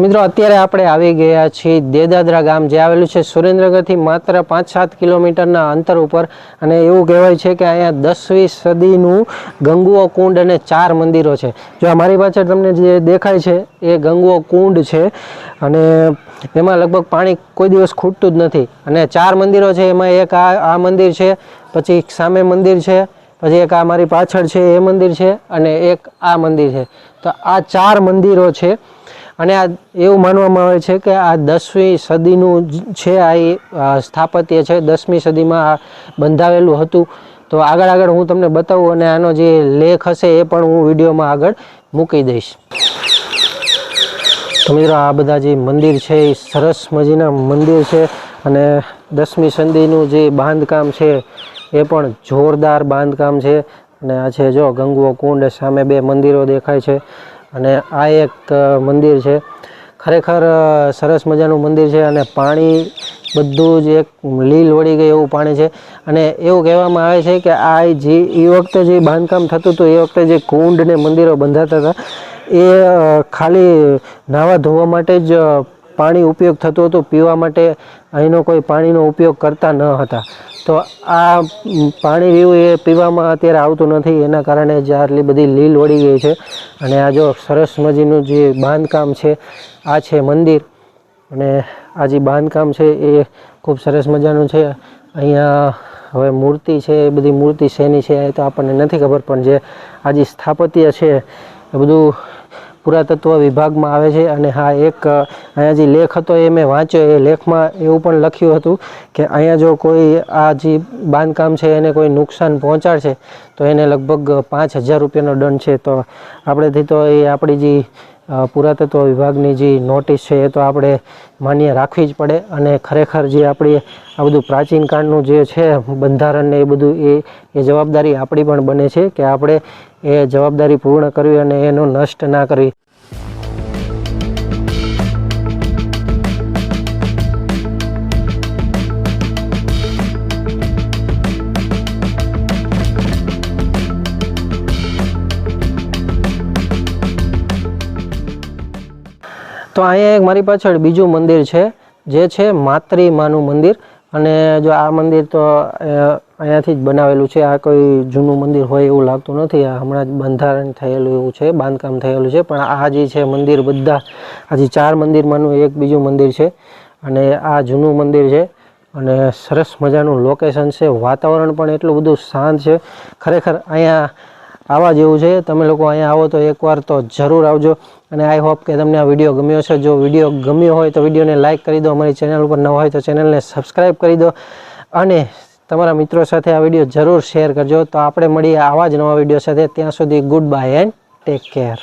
મિત્રો, અત્યારે આપણે આવી ગયા છીએ દેદાદરા ગામ, જે આવેલું છે સુરેન્દ્રનગરથી માત્ર પાંચ સાત કિલોમીટરના અંતર ઉપર. અને એવું કહેવાય છે કે અહીંયા દસમી સદીનું ગંગુઓ કુંડ અને ચાર મંદિરો છે. જો મારી પાછળ તમને જે દેખાય છે, એ ગંગુઓ કુંડ છે. અને એમાં લગભગ પાણી કોઈ દિવસ ખૂટતું જ નથી. અને ચાર મંદિરો છે, એમાં એક આ આ મંદિર છે, પછી સામે મંદિર છે, પછી એક આ મારી પાછળ છે, એ મંદિર છે, અને એક આ મંદિર છે. તો આ ચાર મંદિરો છે. અને આ એવું માનવામાં આવે છે કે આ દસમી સદીનું છે, આ સ્થાપત્ય છે, દસમી સદીમાં આ બંધાવેલું હતું. તો આગળ આગળ હું તમને બતાવું અને આનો જે લેખ હશે એ પણ હું વિડીયોમાં આગળ મૂકી દઈશ. તો મિત્રો આ બધા જે મંદિર છે એ સરસ મજીના મંદિર છે અને દસમી સદીનું જે બાંધકામ છે એ પણ જોરદાર બાંધકામ છે. અને આ છે જો ગંગુઓ કુંડ સામે બે મંદિરો દેખાય છે. અને આ એક મંદિર છે. ખરેખર સરસ મજાનું મંદિર છે અને પાણી બધું જ એક લીલ વળી ગઈ એવું પાણી છે. અને એવું કહેવામાં આવે છે કે આ જે, એ વખતે જે બાંધકામ થતું હતું, એ વખતે જે કુંડ ને મંદિરો બંધાતા હતા, એ ખાલી નાવા ધોવા માટે જ પાણી ઉપયોગ થતું હતું, પીવા માટે અહીંનો કોઈ પાણીનો ઉપયોગ કરતા ન હતા. તો આ પાણી પીવું એ પીવામાં અત્યારે આવતું નથી, એના કારણે જે આટલી બધી લીલ વળી ગઈ છે. અને આ જો સરસ મજીનું જે બાંધકામ છે, આ છે મંદિર. અને આ જે બાંધકામ છે એ ખૂબ સરસ મજાનું છે. અહીંયા હવે મૂર્તિ છે, એ બધી મૂર્તિ શેની છે એ તો આપણને નથી ખબર, પણ જે આ જે સ્થાપત્ય છે, એ બધું પુરાતત્વ વિભાગમાં આવે છે અને હા, એક અહીંયા જે લેખ હતો એ મેં વાંચ્યો, એ લેખમાં એવું પણ લખ્યું હતું કે અહીંયા જો કોઈ આ જે બાંધકામ છે એને કોઈ નુકસાન પહોંચાડશે, તો એને લગભગ પાંચ હજાર રૂપિયાનો દંડ છે. તો આપણેથી તો એ આપણી જે પુરાતત્વ વિભાગની જે નોટિસ છે એ તો આપણે માન્ય રાખવી જ પડે અને ખરેખર જે આપણી આ બધું પ્રાચીન કાળનું જે છે બંધારણ ને એ બધું એ એ જવાબદારી આપણી પણ બને છે કે આપણે એ જવાબદારી પૂર્ણ કરવી અને એનું નષ્ટ ના કરવી. તો અહીંયા એક મારી પાછળ બીજું મંદિર છે, જે છે માતરી માનું મંદિર. અને જો આ મંદિર તો અહીંયાથી જ બનાવેલું છે. આ કોઈ જૂનું મંદિર હોય એવું લાગતું નથી. હમણાં જ બંધારણ થયેલું એવું છે, બાંધકામ થયેલું છે. પણ આ જે છે મંદિર બધા હજી ચાર મંદિરમાંનું એક બીજું મંદિર છે. અને આ જૂનું મંદિર છે. અને સરસ મજાનું લોકેશન છે. વાતાવરણ પણ એટલું બધું શાંત છે. ખરેખર અહીંયા આવા જેવું છે. તમે લોકો અહીંયા આવો તો એકવાર તો જરૂર આવજો. અને આઈ હોપ કે તમને આ વીડિયો ગમ્યો છે જો વીડિયો ગમ્યો હોય તો વિડીયોને લાઇક કરી દો. અમારી ચેનલ ઉપર ન હોય તો ચેનલને સબસ્ક્રાઈબ કરી દો. અને તમારા મિત્રો સાથે આ વીડિયો જરૂર શેર કરજો. તો આપણે મળીએ આવા જ નવા વીડિયો સાથે. ત્યાં સુધી good bye and take care